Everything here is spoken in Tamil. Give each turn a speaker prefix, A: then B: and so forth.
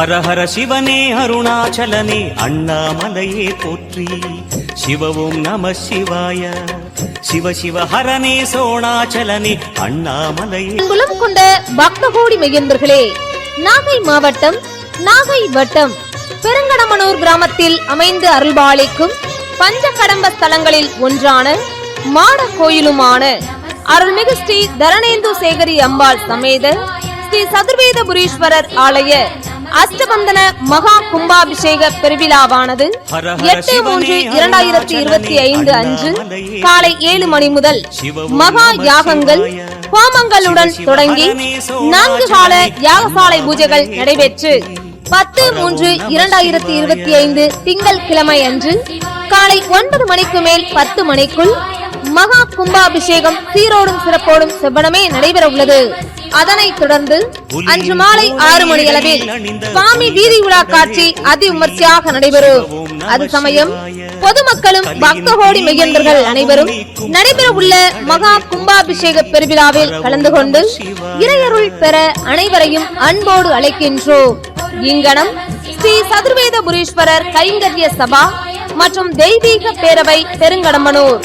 A: ஹர ஹர சிவனே அருணாச்சலனே அண்ணாமலையே போற்றி. சிவவும் நம சிவாய. சிவ சிவ ஹரனே சோணாச்சலனே அண்ணாமலையே.
B: குலம் கொண்ட பக்தகோடி மெய்யன்பர்களே நாகை மாவட்டம் நாகை வட்டம் பெருங்கடமனூர் கிராமத்தில் அமைந்து அருள்பாலிக்கும் பஞ்ச கடம்ப ஸ்தலங்களில் ஒன்றான மாட கோயிலுமான அருள்மிகு ஸ்ரீ தரணேந்து சேகரி அம்பாள் சமேத ஸ்ரீ சதுர்வேதபுரீஸ்வரர் ஆலய அஷ்டபந்தன மகா கும்பாபிஷேக பெருவிழாவானது எட்டு மூன்று இரண்டாயிரத்தி இருபத்தி ஐந்து அன்று காலை ஏழு மணி முதல் மகா யாகங்கள் ஹோமங்களுடன் தொடங்கி நான்கு கால யாகசாலை பூஜைகள் நடைபெற்று பத்து மூன்று இரண்டாயிரத்தி இருபத்தி ஐந்து திங்கள் கிழமை அன்று காலை ஒன்பது மணிக்கு மேல் பத்து மணிக்குள் மகா கும்பாபிஷேகம் சீரோடும் சிறப்போடும் செவ்வனமே நடைபெற உள்ளது. அதனைத் தொடர்ந்து அன்று மாலை ஆறு மணி அளவில் சுவாமி வீதி உலா காட்சி அதி விமர்சையாக நடைபெறும். அது சமயம் பொதுமக்களும் பக்தகோடி மெய்யன்பர்கள் அனைவரும் நடைபெற உள்ள மகா கும்பாபிஷேக பெருவிழாவில் கலந்து கொண்டு இறையருள் பெற அனைவரையும் அன்போடு அழைக்கின்றோம். இங்கனம் ஸ்ரீ சதுர்வேதபுரீஸ்வரர் கைங்கரிய சபா மற்றும் தெய்வீக பேரவை பெருங்கடம்பனூர்